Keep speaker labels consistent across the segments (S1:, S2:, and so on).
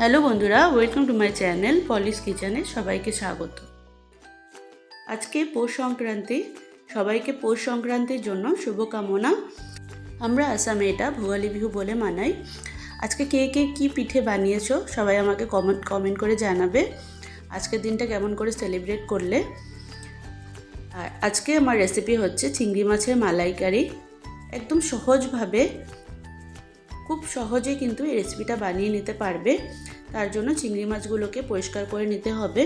S1: Hello বন্ধুরা welcome to my channel পলিস কিচেনে সবাইকে স্বাগত। আজকে পৌষ সংক্রান্তি, সবাইকে পৌষ সংক্রান্তির জন্য শুভকামনা। আমরা আসামে এটা ভোগালী বিহু বলে মানাই। আজকে কে কে কী পিঠে বানিয়েছো, সবাই আমাকে কমেন্ট কমেন্ট করে জানাবে। আজকের দিনটা কেমন করে সেলিব্রেট করলে। আর আজকে আমার রেসিপি হচ্ছে চিংড়ি মাছের মালাইকারি। একদম সহজভাবে খুব সহজে কিন্তু এই রেসিপিটা বানিয়ে নিতে পারবে। তার জন্য চিংড়ি মাছগুলোকে পরিষ্কার করে নিতে হবে।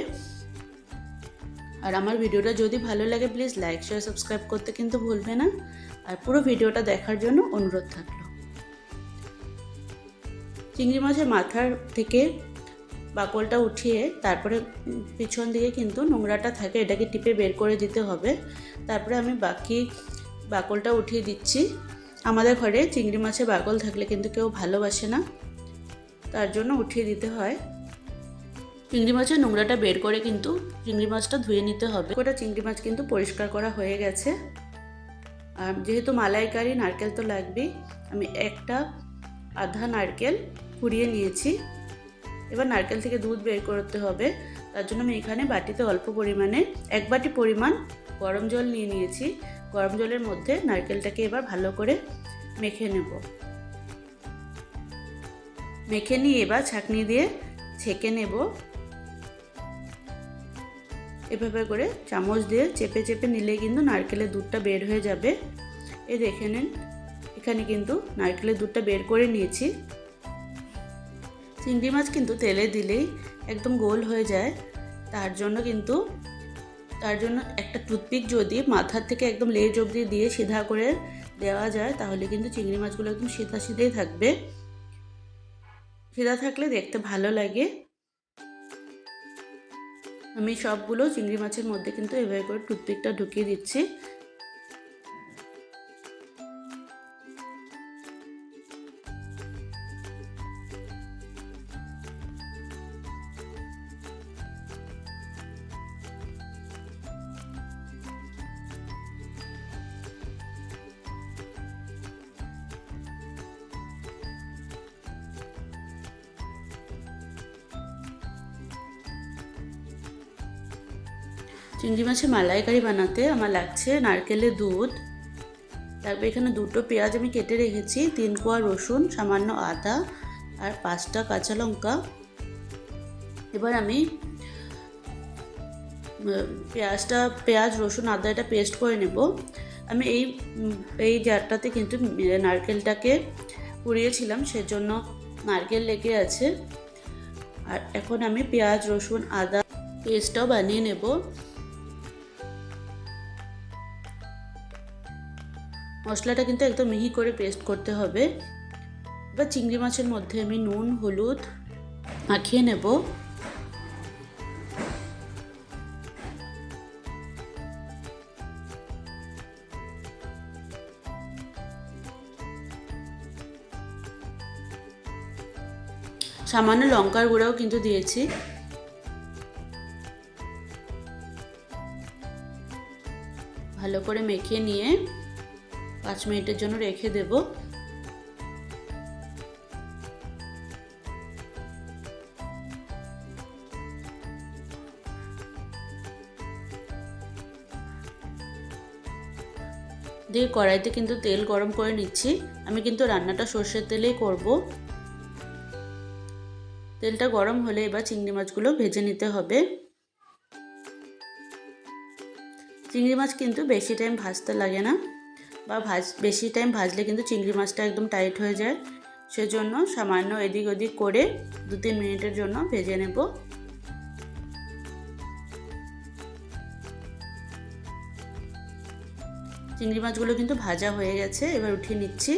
S1: আর আমার ভিডিওটা যদি ভালো লাগে প্লিজ লাইক শেয়ার সাবস্ক্রাইব করতে কিন্তু ভুলবে না। আর পুরো ভিডিওটা দেখার জন্য অনুরোধ থাকল। চিংড়ি মাছের মাথার থেকে বাকলটা উঠিয়ে তারপরে পিছন দিকে কিন্তু নোংরাটা থাকে, এটাকে টিপে বের করে দিতে হবে। তারপরে আমি বাকি বাকলটা উঠিয়ে দিচ্ছি। আমাদের ঘরে চিংড়ি মাছের বাগল থাকলে কিন্তু কেউ ভালোবাসে না। তার জন্য উঠিয়ে দিতে হয়। চিংড়ি মাছের নোংরাটা বের করে কিন্তু চিংড়ি মাছটা ধুয়ে নিতে হবে। ওটা চিংড়ি মাছ কিন্তু পরিষ্কার করা হয়ে গেছে। আর যেহেতু মালাইকারি, নারকেল তো লাগবেই, আমি একটা আধা নারকেল কুড়িয়ে নিয়েছি। এবার নারকেল থেকে দুধ বের করতে হবে। তার জন্য আমি এখানে বাটিতে অল্প পরিমাণে এক বাটি পরিমাণ গরম জল নিয়ে নিয়েছি। গরম জলের মধ্যে নারকেলটাকে এবার ভালো করে মেখে নেব। মেখে নিয়ে এবার ছাঁকনি দিয়ে ছেঁকে নেব। এভাবে করে চামচ দিয়ে চেপে চেপে নিলে কিন্তু নারকেলের দুধটা বের হয়ে যাবে। এ দেখে নিন, এখানে কিন্তু নারকেলের দুধটা বের করে নিয়েছি। চিংড়ি মাছ কিন্তু তেলে দিলেই একদম গোল হয়ে যায়। তার জন্য কিন্তু, তার জন্য একটা টুথপিক যদি মাথার থেকে একদম লেজ অবধি দিয়ে সিধা করে দেওয়া যায়, তাহলে কিন্তু চিংড়ি মাছগুলো একদম সিধা সিধেই থাকবে। সিধা থাকলে দেখতে ভালো লাগে। আমি সবগুলো চিংড়ি মাছের মধ্যে কিন্তু এভাবে করে টুথপিকটা ঢুকিয়ে দিচ্ছি। চিংড়ি মাছের মালাইকারি বানাতে আমার লাগছে নারকেলের দুধ। তারপর এখানে দুটো পেঁয়াজ আমি কেটে রেখেছি, তিন কোয়া রসুন, সামান্য আদা আর পাঁচটা কাঁচা লঙ্কা। এবার আমি পেঁয়াজটা, পেঁয়াজ, রসুন, আদা এটা পেস্ট করে নেব। আমি এই এই জারটাতে কিন্তু নারকেলটাকে পুড়িয়েছিলাম, সেজন্য নারকেল লেগে আছে। আর এখন আমি পেঁয়াজ, রসুন, আদা পেস্টটাও বানিয়ে নেব। মশলাটা কিন্তু একদম মিহি করে পেস্ট করতে হবে। এবার চিংড়ি মাছের মধ্যে আমি নুন, হলুদ মাখিয়ে নেব। সামান্য লঙ্কার গুঁড়াও কিন্তু দিয়েছি। ভালো করে মেখে নিয়ে পাঁচ মিনিটের জন্য রেখে দেব। দিয়ে কড়াইতে কিন্তু তেল গরম করে নিচ্ছি। আমি কিন্তু রান্নাটা সর্ষের তেলেই করব। তেলটা গরম হলে এবার চিংড়ি মাছগুলো ভেজে নিতে হবে। চিংড়ি মাছ কিন্তু বেশি টাইম ভাজতে লাগে না। বা ভাজ, বেশি টাইম ভাজলে কিন্তু চিংড়ি মাছটা একদম টাইট হয়ে যায়। সেজন্য সামান্য এদিক ওদিক করে দু তিন মিনিটের জন্য ভেজে নেব। চিংড়ি মাছগুলো কিন্তু ভাজা হয়ে গেছে, এবার উঠিয়ে নিচ্ছি।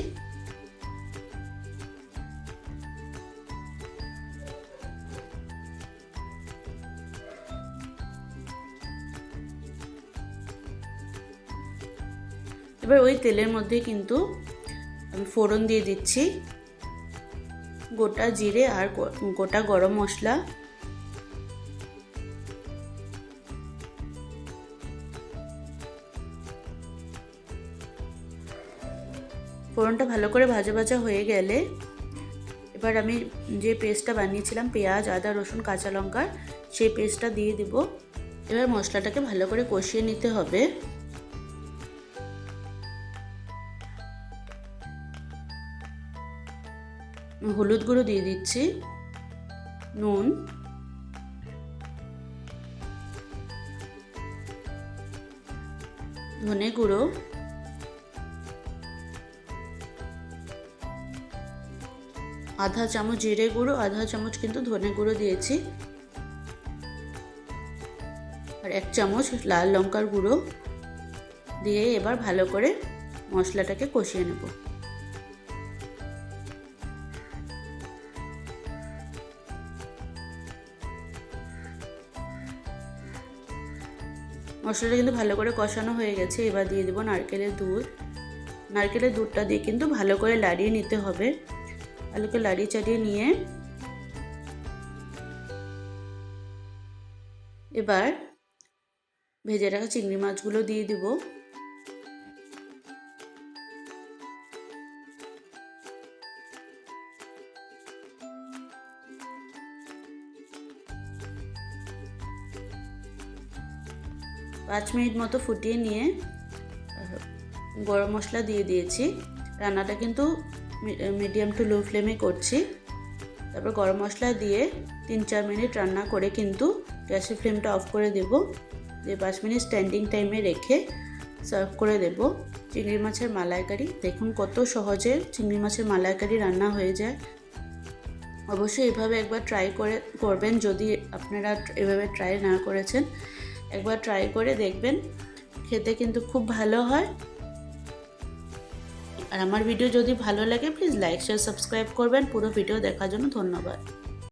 S1: এবার ওই তেলের মধ্যে কিন্তু আমি ফোড়ন দিয়ে দিচ্ছি। গোটা জিরে আর গোটা গরম মশলা। ফোড়নটা ভালো করে ভাজা ভাজা হয়ে গেলে এবার আমি যে পেস্টটা বানিয়েছিলাম, পেঁয়াজ, আদা, রসুন, কাঁচা লঙ্কার, সেই পেস্টটা দিয়ে দিব। এবার মশলাটাকে ভালো করে কষিয়ে নিতে হবে। হলুদ গুঁড়ো দিয়ে দিচ্ছি, নুন। ধনে গুঁড়ো। আধা চামচ জিরে গুঁড়ো, আধা চামচ কিন্তু ধনে গুঁড়ো দিয়েছি। আর এক চামচ লাল লঙ্কার গুঁড়ো দিয়ে এবার ভালো করে মশলাটাকে কষিয়ে নেব। মশলাটা কিন্তু ভালো করে কষানো হয়ে গেছে। এবার দিয়ে দেবো নারকেলের দুধ। নারকেলের দুধটা দিয়ে কিন্তু ভালো করে লাড়িয়ে নিতে হবে। আলুকে লাড়িয়ে চাড়িয়ে নিয়ে এবার ভেজে রাখা চিংড়ি মাছগুলো দিয়ে দিব। পাঁচ মিনিট মতো ফুটিয়ে নিয়ে গরম মশলা দিয়ে দিয়েছি। রান্নাটা কিন্তু মিডিয়াম টু লো ফ্লেমে করছি। তারপর গরম মশলা দিয়ে তিন চার মিনিট রান্না করে কিন্তু গ্যাসের ফ্লেমটা অফ করে দেব। দিয়ে পাঁচ মিনিট স্ট্যান্ডিং টাইমে রেখে সার্ভ করে দেব। চিংড়ি মাছের মালাইকারি, দেখুন কত সহজে চিংড়ি মাছের মালাইকারি রান্না হয়ে যায়। অবশ্যই এভাবে একবার ট্রাই করে, করবেন যদি আপনারা এভাবে ট্রাই না করেছেন। একবার ট্রাই করে দেখবেন, খেতে কিন্তু খুব ভালো হয়। আর আমার ভিডিও যদি ভালো লাগে প্লিজ লাইক শেয়ার সাবস্ক্রাইব করবেন। পুরো ভিডিও দেখার জন্য ধন্যবাদ।